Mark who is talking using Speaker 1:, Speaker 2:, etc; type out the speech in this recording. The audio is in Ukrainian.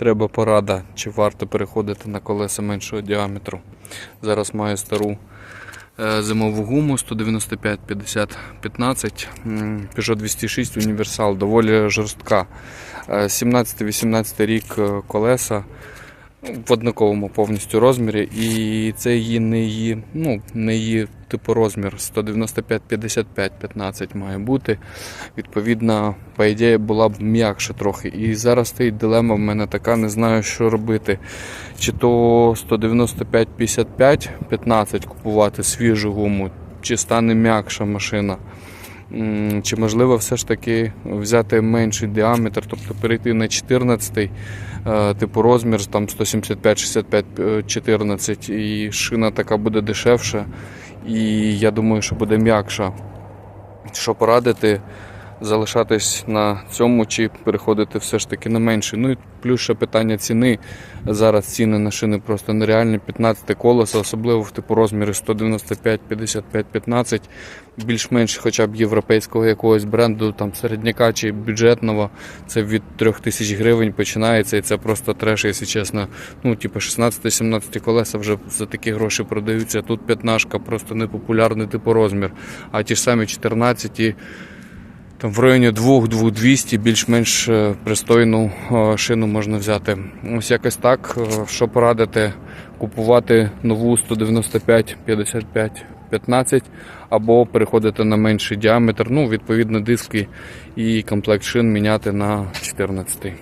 Speaker 1: треба порада, чи варто переходити на колеса меншого діаметру. Зараз маю стару е, зимову гуму 195-50-15 Peugeot 206 універсал, доволі жорстка. Е, 17-18 рік е, колеса в однаковому повністю розмірі, і це її не її, ну, не її типу розмір 195-55-15 має бути. Відповідно, по ідеї була б м'якше трохи. І зараз стоїть дилема в мене така, не знаю, що робити. Чи то 195-55-15 купувати свіжу гуму, чи стане м'якша машина. Чи можливо все ж таки взяти менший діаметр, тобто перейти на 14 е, типу розмір там 175-65 14 і шина така буде дешевша, і я думаю, що буде м'якша. Що порадити? Залишатись на цьому чи переходити все ж таки на менший. Ну і плюс ще питання ціни. Зараз ціни на шини просто нереальні. 15 колеса, особливо в типу розмірі 195, 55, 15, більш-менш хоча б європейського якогось бренду, там середняка чи бюджетного. Це від 3000 гривень починається, і це просто треш, якщо чесно. Ну, типу 16-17 колеса вже за такі гроші продаються. Тут 15 просто непопулярний типу розмір. А ті ж самі 14 і там в районі 2-200 більш-менш е, пристойну е, шину можна взяти. Ось якось так. Е, Що порадити? Купувати нову 195 55 15 або переходити на менший діаметр. Ну, відповідно, диски і комплект шин міняти на 14.